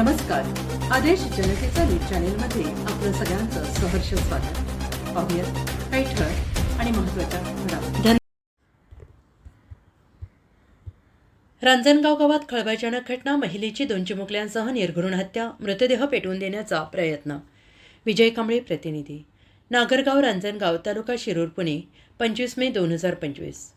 नमस्कार. आदेश जनतेचा न्यूज चॅनेलमध्ये आपलं सगळ्यांचं सहर्ष स्वागत. पाहूयात काही ठळक आणि महत्त्वाच्या घडामोडी. रांजणगाव गावात खळबळजनक घटना महिलेची दोन चिमुकल्यांसह निर्घृण हत्या मृतदेह पेटवून देण्याचा प्रयत्न. विजय कांबळे प्रतिनिधी. नागरगाव रांजणगाव तालुका शिरूर पुणे पंचवीस मे दोन हजार पंचवीस.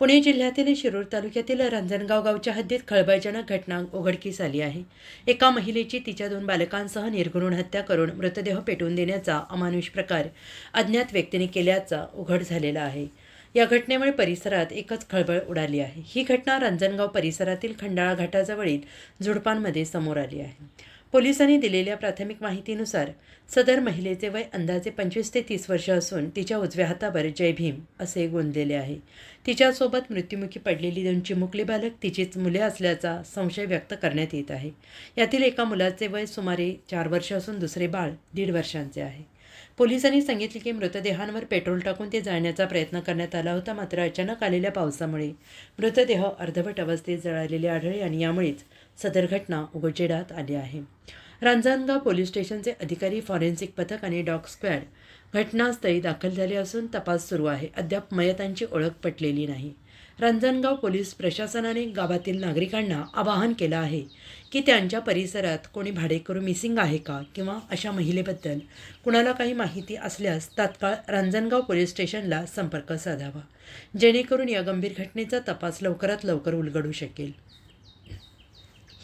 पुणे जिल्ह्यातील शिरूर तालुक्यातील रांजणगाव गावच्या हद्दीत खळबळजनक घटना उघडकीस आली आहे. एका महिलेची तिच्या दोन बालकांसह निर्घृण हत्या करून मृतदेह पेटवून देण्याचा अमानुष प्रकार अज्ञात व्यक्तीने केल्याचा उघड झालेला आहे. या घटनेमुळे परिसरात एकच खळबळ उडाली आहे. ही घटना रांजणगाव परिसरातील खंडाळा घाटाजवळील झुडपांमध्ये समोर आली आहे. पोलिसांनी दिलेल्या प्राथमिक माहितीनुसार सदर महिलेचे वय अंदाजे पंचवीस ते तीस वर्ष असून तिच्या उजव्या हातावर जय भीम असे गोंदलेले आहे. तिच्यासोबत मृत्युमुखी पडलेली दोन चिमुकली बालक तिचीच मुले असल्याचा संशय व्यक्त करण्यात येत आहे. यातील एका मुलाचे वय सुमारे चार वर्ष असून दुसरे बाळ दीड वर्षांचे आहे. पोलिसांनी सांगितले की मृतदेहांवर पेट्रोल टाकून ते जाळण्याचा प्रयत्न करण्यात आला होता मात्र अचानक आलेल्या पावसामुळे मृतदेह अर्धवट अवस्थेत जळालेले आढळले आणि यामुळेच सदर घटना उघडझेडात आली आहे. रांजणगाव पोलीस स्टेशनचे अधिकारी फॉरेन्सिक पथक आणि डॉग स्क्वॅड घटनास्थळी दाखल झाले असून तपास सुरू आहे. अद्याप मयतांची ओळख पटलेली नाही. रांजणगाव पोलीस प्रशासनाने गावातील नागरिकांना आवाहन केलं आहे की त्यांच्या परिसरात कोणी भाडेकरू मिसिंग आहे का किंवा अशा महिलेबद्दल कुणाला काही माहिती असल्यास तात्काळ रांजणगाव पोलीस स्टेशनला संपर्क साधावा. जेणेकरून या गंभीर घटनेचा तपास लवकरात लवकर उलगडू शकेल.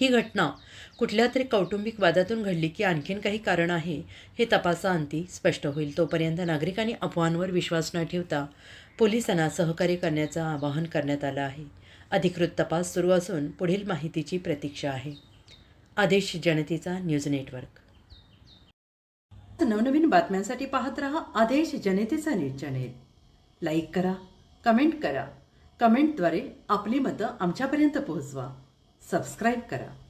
ही घटना कुठल्या तरी कौटुंबिक वादातून घडली की आणखीन काही कारण आहे हे तपासाअंती स्पष्ट होईल. तोपर्यंत नागरिकांनी अफवांवर विश्वास न ठेवता पोलिसांना सहकार्य करण्याचं आवाहन करण्यात आलं आहे. अधिकृत तपास सुरू असून पुढील माहितीची प्रतीक्षा आहे. आदेश जनतेचा न्यूज नेटवर्क. नवनवीन बातम्यांसाठी पाहत रहा आदेश जनतेचा न्यूज चॅनेल. लाईक करा कमेंट करा. कमेंटद्वारे आपली मतं आमच्यापर्यंत पोहोचवा. सबस्क्राईब करा.